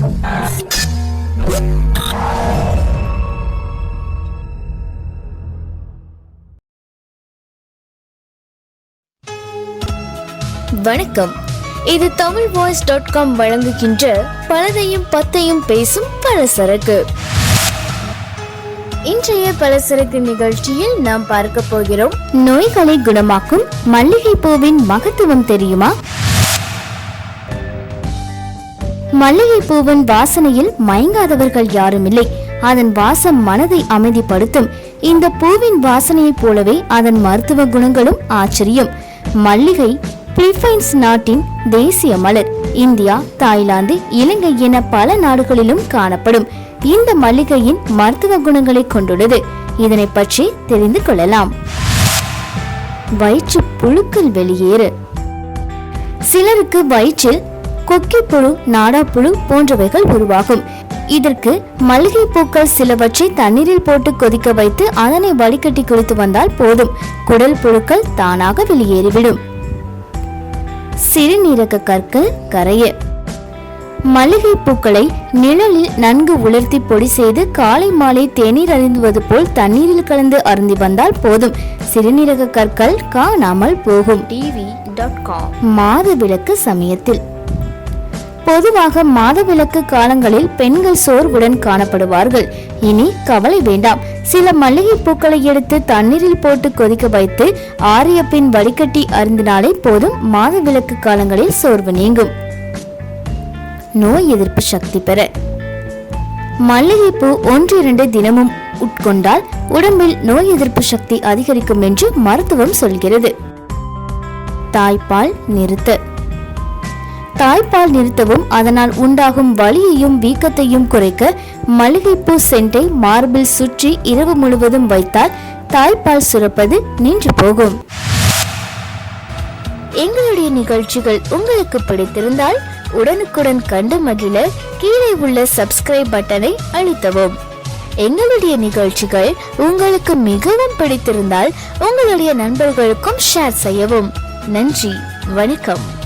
வணக்கம். இது Tamil voice dot com வழங்குகின்ற பலதையும் பத்தையும் பேசும் பலசரக்கு. இன்றைய பலசரக்கு நிகழ்ச்சியில் நாம் பார்க்க போகிறோம் நோய்களை குணமாக்கும் மல்லிகை பூவின் மகத்துவம் தெரியுமா? மல்லிகை பூவின் வாசனையில் மயங்காதவர்கள் யாரும் இல்லை அதன் வாசம் மனதை அமைதிப்படுத்தும். இந்த பூவின் வாசனையைப் போலவே அதன் மருத்துவ குணங்களும் ஆச்சரியம். மல்லிகை பிலிப்பைன்ஸ் நாட்டின் தேசிய மலர். இந்தியா தாய்லாந்து இலங்கை என பல நாடுகளிலும் காணப்படும். இந்த மல்லிகையின் மருத்துவ குணங்களை கொண்டுள்ளது. இதனை பற்றி தெரிந்து கொள்ளலாம். வயிற்று புழுக்கள் வெளியேறு. சிலருக்கு வயிற்றில் கொக்கிப்புழு நாடாப்புழு போன்றவைகள் உருவாகும். இதற்கு மல்லிகை பூக்கள் சிலவற்றை தண்ணீரில் போட்டு கொதிக்க வைத்து அதனை வடிகட்டி குடித்து வந்தால் போதும். குடல் புழுக்கள் தானாக வெளியேறிவிடும். சிறுநீரக கற்கள் கரைய. மல்லிகை பூக்களை நிழலில் நன்கு உலர்த்தி பொடி செய்து காலை மாலை தேநீர் அருந்துவது போல் தண்ணீரில் கலந்து அருந்தி வந்தால் போதும். சிறுநீரக கற்கள் காணாமல் போகும். TV dot com. மாதவிலக்கு சமயத்தில். பொதுவாக மாதவிலக்கு காலங்களில் பெண்கள் சோர்வுடன் காணப்படுவார்கள். இனி கவலை வேண்டாம். சில மல்லிகை பூக்களை எடுத்து தண்ணீரில் போட்டு கொதிக்க வைத்து ஆறிய பின் வடிகட்டி அருந்தினாலே போதும் மாதவிலக்கு காலங்களில் சோர்வு நீங்கும். நோய் எதிர்ப்பு சக்தி பெற. மல்லிகைப்பூ ஒன்றிரண்டு தினமும் உட்கொண்டால் உடம்பில் நோய் எதிர்ப்பு சக்தி அதிகரிக்கும் என்று மருத்துவம் சொல்கிறது. தாய்ப்பால் நிறுத்த. தாய்ப்பால் நிறுத்தவும் அதனால் உண்டாகும் வலியையும் வீக்கத்தையும் குறைக்க மல்லிகைப்பூ சென்ட்டை மார்பில் சுற்றி இரவு முழுவதும் வைத்தால் தாய்ப்பால் சுரப்பது நின்று போகும். எங்களுடைய நிகழ்ச்சிகள் உங்களுக்கு பிடித்திருந்தால் உடனுக்குடன் கண்டு மகிழ கீழே உள்ள சப்ஸ்கிரைப் பட்டனை அழுத்தவும். எங்களுடைய நிகழ்ச்சிகள் உங்களுக்கு மிகவும் பிடித்திருந்தால் உங்களுடைய நண்பர்களுக்கும் ஷேர் செய்யவும். நன்றி வணக்கம்.